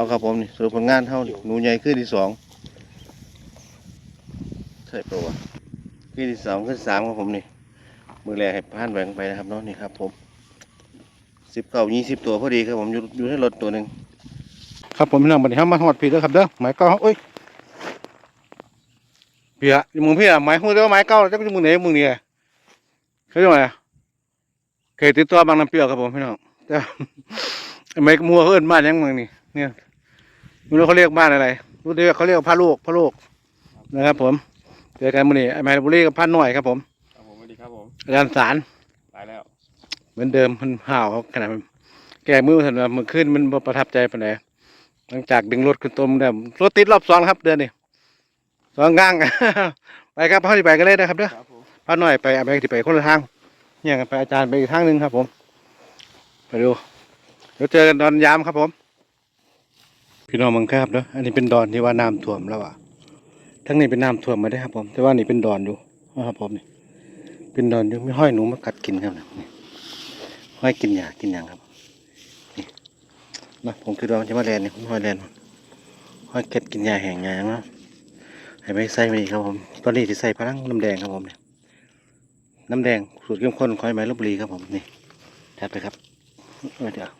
เอาครับผมนี่สรุปผลงานเท่านี่หนูใหญ่ขึ้นที่สองใช่ปะวะขึ้นที่สองขึ้นสามครับผมนี่มือแรกให้ผ่านแหวงไปนะครับเนาะนี่ครับผมสิบเก้ายี่สิบตัวพอดีครับผมอยู่อยู่ในรถตัวหนึ่งครับผมพี่น้องบัดนี้ครับมาหอดผีแล้วครับเด้อหมายเก้าเอ้ยเพียอยู่มึงพี่อะหมายหัวเด้อหมายเก้าจะเป็นมึงไหนมึงเนี่ยเขาเรียกว่าไงเคยติดตัวบางน้ำเปรี้ยวครับผมพี่น้องแต่ไม่มัวเขาเอิ้นบ้านยังมืองนี่เนี่ย ไม่รู้เขาเรียกบ้านอะไรรู้ที่เขาเรียกว่าพระโลกพระโลกนะครับ ผมเจอกันมื้อนี้ไอ้ไมล์บุรีกับพระหน่อยครับผมครับผมสวัสดีครับผมอาจารย์สารตายแล้ว เหมือนเดิมมันห่าวเขาขนาดมันแก้มือเห็นว่ามือขึ้นมันบ่ประทับใจปานใดหลังจากดึงรถขึ้นตัวมันเดิมรถติดรอบสองครับ เดือนนี้สองก้าง ไปครับพ่อที่ไปกันเลยนะครับเด้อครับผมพระหน่อยไปอาไปที่ไปคนละทางเนี่ยกันไปอาจารย์ไปอีกทางหนึ่งครับ ผม ไปดูเดี๋ยวเจอกันตอนยามครับผม พี่น้องมังครับเนาะ อันนี้เป็นดอนที่ว่าน้ำท่วมแล้วอะ ทั้งนี้เป็นน้ำท่วมมาได้ครับผม แต่ว่านี่เป็นดอนอยู่นะครับผมนี่ เป็นดอนอยู่ไม่ห้อยหนูมากัดกินครับนี่ห้อยกินหญ้ากินหยังครับ นี่นะผมคิดว่ามันจะมาแลนนี่ห้อยแลนมันห้อยเก็ดกินหญ้าแห้งหญ้าเนะให้ไปใส่มาอีกครับผม ตอนนี้ที่ใส่พลังน้ำแดงครับผมเนี่ยน้ำแดงสูตรเข้มข้นคอยไหมลบบุรีครับผมนี่จัดไปครับเดี๋ยว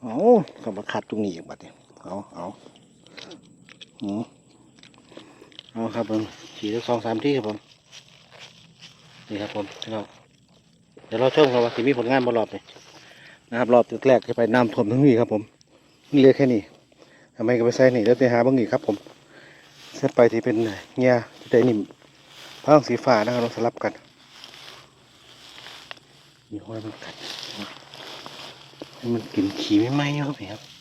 เอาก็มาขัดตรงนี้อีกบัดนี้ เอาเอาหืมเอาครับผมขี่ได้สองสามที่ครับผมนี่ครับผมพี่น้องเดี๋ยวเราชมครับว่าที่มีผลงานบนรอบนี่นะครับรอบแรกจะไปน้ำท่วมทั้งนี้ครับผมนี่เลยแค่นี้ทำไมก็ไปใส่นี่แล้วไปหาบางอีกครับผมเส้นไปที่เป็นเงียที่ได้นิ่มผ้าสีฟ้านะครับเราสลับกันมีห้อยมันกัดให้มันกินขี้ไม่ไหม้ครับพี่ครับ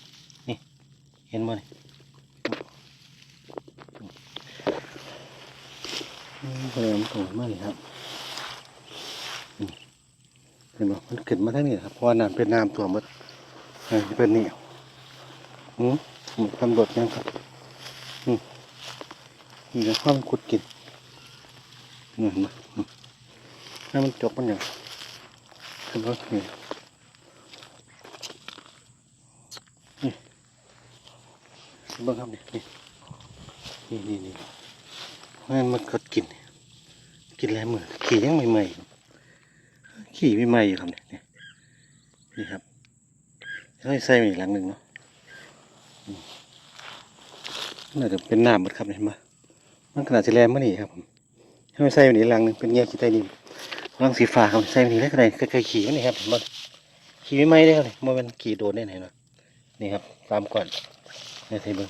เห็นบ่นี่อืมเริ่มโตมากเลยครับเห็นบ่มันขึ้นมาทางนี้ครับเพราะว่าน้ำเป็นน้ำตัวมดเออเป็นนี่อืมมันกำหนดยังครับอืมนี่นะความนขุดกินนี่เห็นบ่อืมให้มันจบมันอย่างเห็นบ่นี่ เบิ่งครับนี่นี่นี่นี่นี่มันก็กิน กินแล้วมือขี่ยังใหม่ๆขี่ใหม่อยู่ครับเนี่ยนี่ครับค่อยใส่ไปอีกหลังหนึ่งเนาะน่าจะเป็นน้ำหมดครับเห็นไหมมันขนาดจะแรงมื่อนี่ครับผมให้ใส่ไปอีกหลังหนึ่งเป็นเงี้ยขี้ใต้ดินรังสีฟ้าครับใส่ไปนี่แล้วก็ได้เคยขี่มันนี่ครับเห็นบ่ขี่ไม่ไหม้ได้ครับเลยมันเป็นขี่โดนได้ไหนเนาะนี่ครับตามก่อน นี่ยไทยเบิ้ง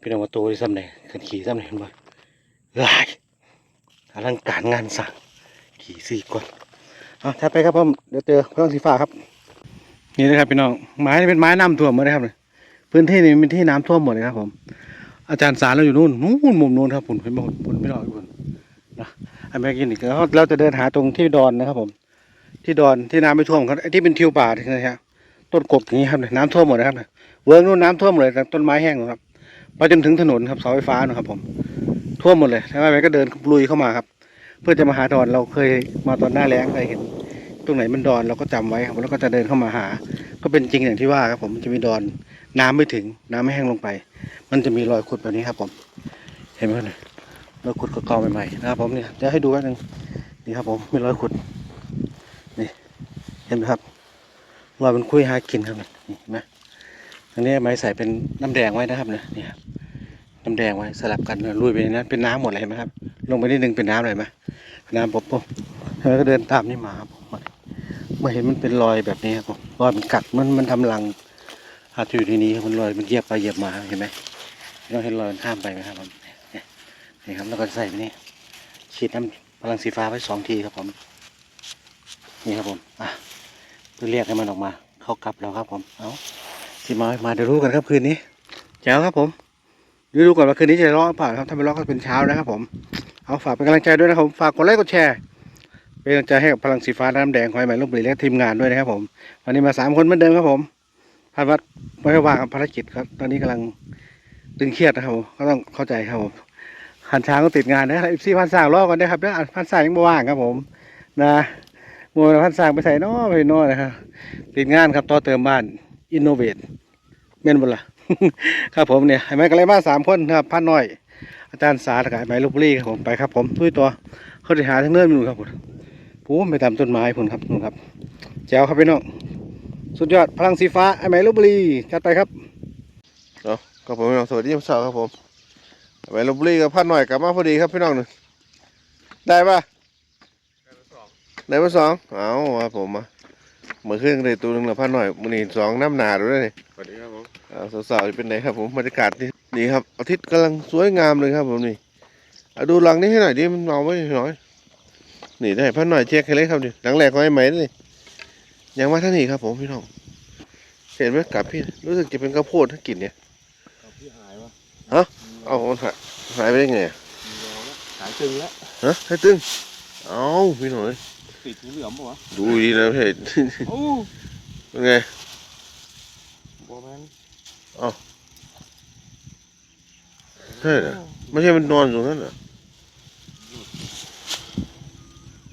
พี่น้องว่าโตได้ซ้ำไหนขันขี่ซ้ำไหนเห็นบ่หลายอลังการงานสั่งขี่สี่ก่อนเอาถัดไปครับผมเดี๋ยวเจอเครื่องสีฟ้าครับ นี่นะครับพี่น้องไม้นี่เป็นไม้น้ำท่วมหมดเลยครับเนี่ยพื้นที่นี้เป็นที่น้ำท่วมหมดเลยครับผม อาจารย์สารเราอยู่นู่นนู่นมุมนู่นครับผมเป็นมุมผมไม่รออีกคนนะอันนี้กินอีกแล้วเราจะเดินหาตรงที่ดอนนะครับผม ที่ดอนที่น้ำไม่ท่วมครับที่เป็นทิวป่าที่นะฮะ ต้นกบอย่างนี้ครับเลยน้ำท่วมหมดนะครับเนี่ยเวิร์กนู่นน้ำท่วมหมดเลยแต่ต้นไม้แห้งครับไปจนถึงถนนครับเสาไฟฟ้านะครับผมท่วมหมดเลยแล้วไปก็เดินลุยเข้ามาครับ เพื่อจะมาหาดอนเราเคยมาตอนหน้าแล้งเคยเห็น ตรงไหนมันดอนเราก็จำไว้ครับแล้วก็จะเดินเข้ามาหา ก็เป็นจริงอย่างที่ว่าครับผมจะมีดอนน้ำไม่ถึงน้ำไม่แห้งลงไป มันจะมีรอยขุดแบบนี้ครับ ผม เห็นไหมเนี่ยรอยขุดเก่าๆใหม่ๆนะครับผมเนี่ยจะให้ดูแป๊บนึงนี่ครับผมมีรอยขุดนี่เห็นไหมครับ รอยมันคุยหากินครับนี่นไหมอันนี้ไม้ใส่เป็นน้ำแดงไว้นะครับเนี่ยนี่ครับน้ำแดงไว้สลับกันลุยไปนนั้นเป็นน้ำหมดเลยไหมครับ ลงไปนิดนึงเป็นน้ำเลยไหมน้ำปุ๊บปุ๊บแล้วก็เดินตามนี่มาครับผมเมื่อเห็นมันเป็นรอยแบบนี้ครับผมรอยมันกัดมันมันทำรังอาจจะอยู่ที่นี้ครับมันรอยมันเหยียบไปเหยียบมาเห็นไหมเราเห็นรอยมันข้ามไปไหมครับผมนี่ยนี่ครับแล้วก็ใส่ไปนี่ฉีดน้ำพลังสีฟ้าไว้สองทีครับผมนี่ครับผมอะ เพื่อเรียกให้มันออกมา เขากลับแล้วครับผมเอาสิมามาเดี๋ยวรู้กันครับคืนนี้แจ๋วครับผมเดี๋ยวดูก่อนว่าคืนนี้จะร้องเปล่าครับถ้าไม่ร้องก็เป็นเช้านะครับผมเอาฝากเป็นกำลังใจด้วยนะครับฝากกดไลค์กดแชร์เป็นกำลังใจให้กับพลังสีฟ้าน้ำแดงคอยหมายลูกบุรีและทีมงานด้วยนะครับผมวันนี้มาสามคนเหมือนเดิมครับผมพันวัดไม่ว่างกับภารกิจครับ ตอนนี้กำลังตึงเครียดนะครับผมก็ต้องเข้าใจครับผมหันช้างก็ติดงานนะครับอีซี่พันสร้างรอกันนะครับเด้อพันสร้างยังไม่ว่างครับผมนะ มัวพันสร้างไปใส่นอไปนอนะครับติดงานครับต่อเติมบ้านอินโนเวทแม่นบ่ล่ะครับผมเนี่ยไอ้ไม้กันเลยมาสามคนครับพันน้อย อาจารย์สาธกายไม้ลูกบุรีครับผมไปครับผมทุยตัวเขาจะหาทางเนินอยู่ครับผมผมไปตามต้นไม้พุ่นครับนู่นครับแจ๋วครับพี่น้องสุดยอดพลังสีฟ้าไอ้ไม้ลูกบุรีจัดไปครับเนาะครับผมพี่น้องสวัสดียามเช้าครับผมไปลบบุรีกับพันหน่อยกลับมาพอดีครับพี่น้องหนึ่งได้ปะ ได้มาสองเอาครับผมมาเมื่อคืนได้ตัวหนึ่งแล้วพันหน่อยมือนี้สองน้ำหนาดูด้วยนี่สวัสดีครับผมเอาสาวๆเป็นไงครับผมบรรยากาศนี่นี่ครับอาทิตย์กำลังสวยงามเลยครับผมนี่เอาดูหลังนี้ให้หน่อยดิมันเมาไว้หน่อยนี่ได้พันหน่อยเช็คให้เลยครับดิหลังแรกของไอ้ไหมนี่ยังมาท่างนี้ครับผมพี่น้องเห็นไหมกับพี่รู้สึกจะเป็นข้าวโพดถ้ากินเนี่ยพี่หายวะเอามันหายหายไปได้ไงอะมีแววแล้วหายตึงแล้วฮะให้ตึงเอาพี่หน่อย ติดงูเหลือมปะวะดูดีนะพี่โอ้เป็นไงบอแมนใช่เหรอไม่ใช่มันนอนอยู่นั่นเหรอ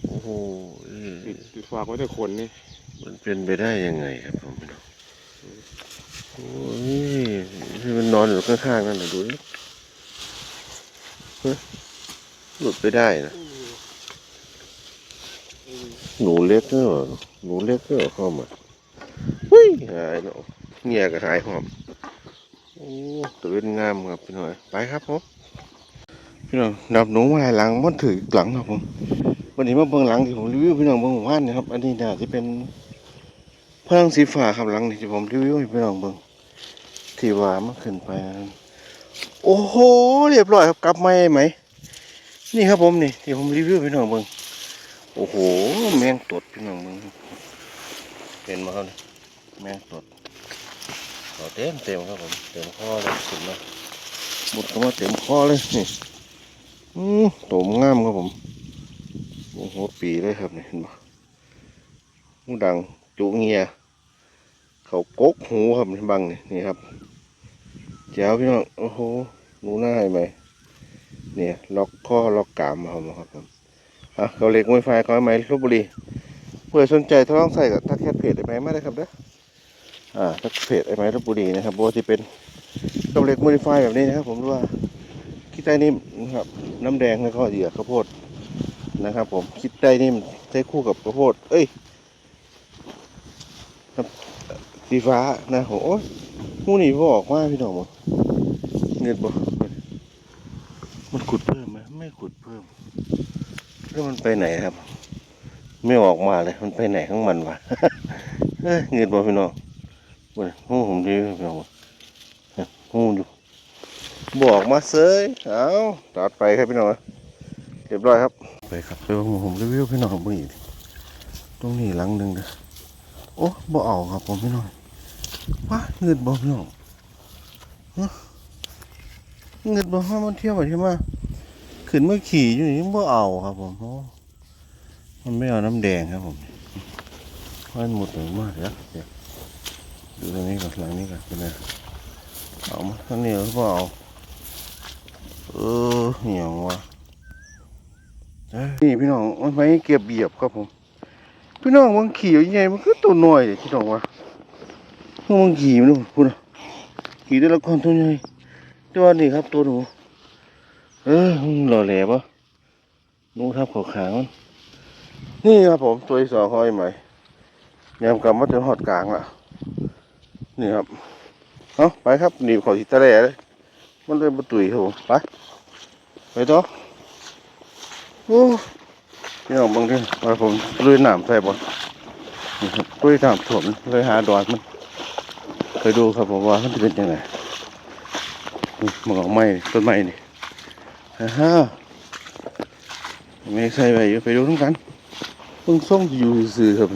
โอ้โหติดติดฝากไว้แต่คนนี่มันเป็นไปได้ยังไงครับผมพี่น้องโอ้ยที่มันนอนอยู่ข้างๆนั่นน่ะดูดิเฮ้ยหลุดไปได้นะ หนูเล็กก็เหรอหนูเล็กก็เหรอเข้ามาเฮ้ยหายเนาะเงียก็หายหอมโอ้ตัวเป็นงามครับพี่หน่อยไปครับผมพี่น้องนับหนูมาหลายหลังมันถือหลังครับผมวันนี้มาเบิ่งหลังที่ผมรีวิวพี่น้องเบิ่งหมู่บ้านนะครับ อันนี้น่าจะเป็นพลังสีฟ้าครับหลังนี่ที่ผมรีวิวให้พี่น้องเบิ่งที่ว่ามันขึ้นไปนั้นโอ้โหเรียบร้อยครับกลับมาไหมนี่ครับผมนี่ที่ผมรีวิวให้พี่น้องเบิ่ง โอ้โห แมงตดพี่น้องเบิ่งเป็นมาครับนี่แมงตดเอาเต็มเต็มครับผมเต็มข้อเลยสุดเลยหมดก็มาเต็มข้อเลยนี่อืมโตมงามครับผมโอ้โหปีเลยครับเนี่ยเห็นปะหูดังจุเงียเขากกหูครับนี่บังนี่นี่ครับเจ้าพี่น้องโอ้โหหนูหน้าให้ไหมเนี่ยล็อกข้อล็อกกามมาครับผม อะเขาเล็กมวยไฟเขาให้ไหมลบบุรีเพื่อสนใจทดลองใส่กับทักแคทเพจได้ไหมไม่ได้ครับเด้ออ่าทักเพจไอ้ไม้ลบบุรีนะครับโบที่เป็นกำเล็กโมดิฟแบบนี้นะครับ ผมว่าคิดได้นิ่มนะครับ น้ำแดงแล้วก็เหยื่อข้าวโพดนะครับ ผมคิดได้นิ่มใช้คู่กับข้าวโพด เอ้ยครับสีฟ้านะโหโอ้ยหมูนี่พอออกมาพี่น้องบ่เงินบ่มันขุดเพิ่มไหมไม่ขุดเพิ่ม แล้วมันไปไหนครับ ไม่ออกมาเลย มันไปไหนของมันวะเอ้ยเงินบ่พี่น้องโอ้ยหูผมดีพี่น้องหูอยู่บอกมาเซยเอาตัดไปครับพี่น้องเรียบร้อยครับ ไปครับไปว่าผมรีวิวพี่น้องเบิ่งอีกตรงนี้หลังหนึ่งนะโอ้บ่เอาครับผมพี่น้องว้าเงินบ่พี่น้องเงินบ่ห้ามันเที่ยวไปเที่มา ขึ้นเมาขี่อยู่นี่บ่เอาครับผมมันไม่เอาน้ำแดงครับผมมันหมดเลยมากเลยเดี๋ยวดูตรงนี้ก่อนหลังนี้ก่อนเป็นไงเอามาข้างนี้หรือเปล่าเออเหนียววะนี่พี่น้องมันไม่เก็บเบียบครับผม พี่น้องมันขี่ยังไงมันก็ตัวหน้อยเลยพี่น้องวะมันขี่มันพูดนะขี่ได้ละคนตัวใหญ่ตัวนี้ครับตัวหนู เออหล่อแหลปะนูทับขาวขางนี่ครับผมตัวที่สองห้อยใหม่ยามกลับมาถึงหอดกลางละนี่ครับ เอาไปครับหนีบขอทิตะแหล่เลยมันเลยมาตุยครับผมไป ไปต่อโอ้พี่น้องบางทีว่าผมลุยน้ำใส่บ่นี่ครับลุยน้ำถ่วมเลยหาดอนมันเคยดูครับผมว่ามันจะเป็นยังไงมันออกไม้ต้นไม้นี่ ฮ่าไม่ใส่ไปอยู่ไปดูทั้งกันเพิ่งส่งอยู่ซื่อครับ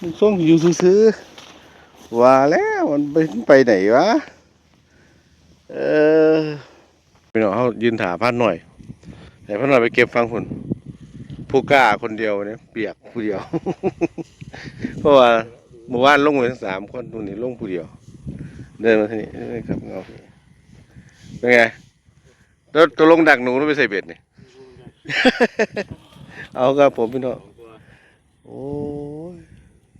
มันส่งอยู่ซื้อว่าแล้วมันไปไปไหนวะ เออพี่น้องเขายืนถาพันหน่อยแต่พันหน่อยไปเก็บฟังผลผู้กล้าคนเดียวเนี่ยเปียกผู้เดียว เพราะว่าเมื่อวานลงไปทั้งสามคนตัวนี้ลงผู้เดียว เดินมาที่นี่นี่ครับเงาเป็นไง ตัวตัวลงดักหนูแล้วไปใส่เบ็ดนี่ เอาครับผมพี่น้องโอ้ย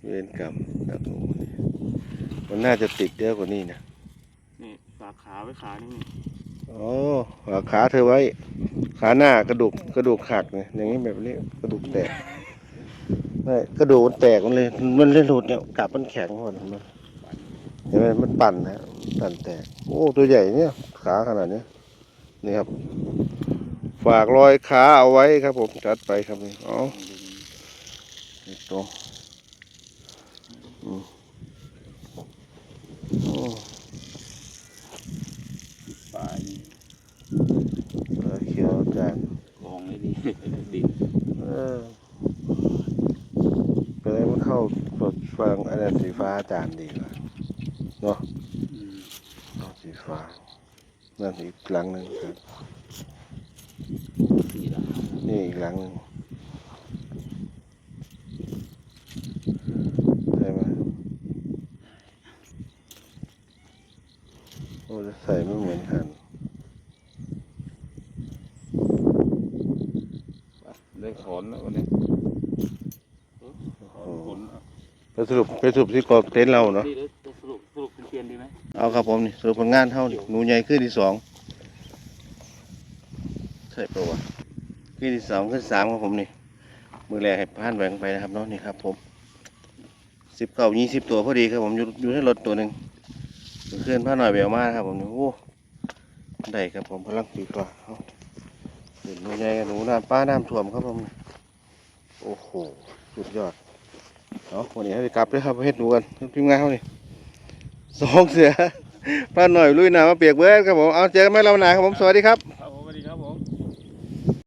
เวรกรรมครับผมมันน่าจะติดเยอะกว่านี้นะนี่ฝากขาไว้ขานี่อ๋อฝากขาเธอไว้ ขาหน้ากระดูกกระดูกหักเนี่ยอย่างนี้แบบนี้กระดูกแตกไม่กระดูกมันแตกมันเลย มันเลยหลุดเนี่ยกลับมันแข็งหมดมันเห็นไหมมันปั่นนะปั่นแตกโอ้ตัวใหญ่เนี่ย ขาขนาดนี้ นี่ครับ ฝากรอยขาเอาไว้ครับผมจัดไปครับนี่อ๋อนี่ตรงอืมโอ้ปลาเออเขียวจานกองเลยดิดินเออเป็นไรมันเข้าสดฟังอันนั้นสีฟ้าจานดีกว่าเนาะเอาสีฟ้า นั่นอีกหลังหนึ่งครับนี่ละนี่อีกหลังหนึ่งใช่ไหมโอ้จะใส่ไม่เหมือนกันได้ขนแล้ววันนี้โอ้ไปสรุปไปสรุปที่กองเต็นท์เราเนาะ เอาครับผมนี่สรุปผลงานเท่านี่หนูใหญ่ขึ้นที่สองใช่ปะวะขึ้นที่สองขึ้นสามครับผมนี่มือแรกให้ผ่านแหวงไปนะครับเนาะนี่ครับผมสิบเก้ายี่สิบตัวพอดีครับผมอยู่อยู่ในรถตัวหนึ่งเคลื่อนผ้าหน่อยแบวมากครับผมนี่โอ้ได้ครับผมพลังปีกว่าเอาเห็นหนูใหญ่กับหนูน้ำป้าน้ำท่วมครับผมโอ้โหสุดยอดเอาะวันนี้ให้ไปกลับด้วยครับเฮ็ดหนูกันทีมงานเขานี่ สองเสือป้าหน่อยลุยน้ำมาเปียกเบิร์ดครับผมเอาเจอกันไหมเราหนาครับผมสวัสดีครับ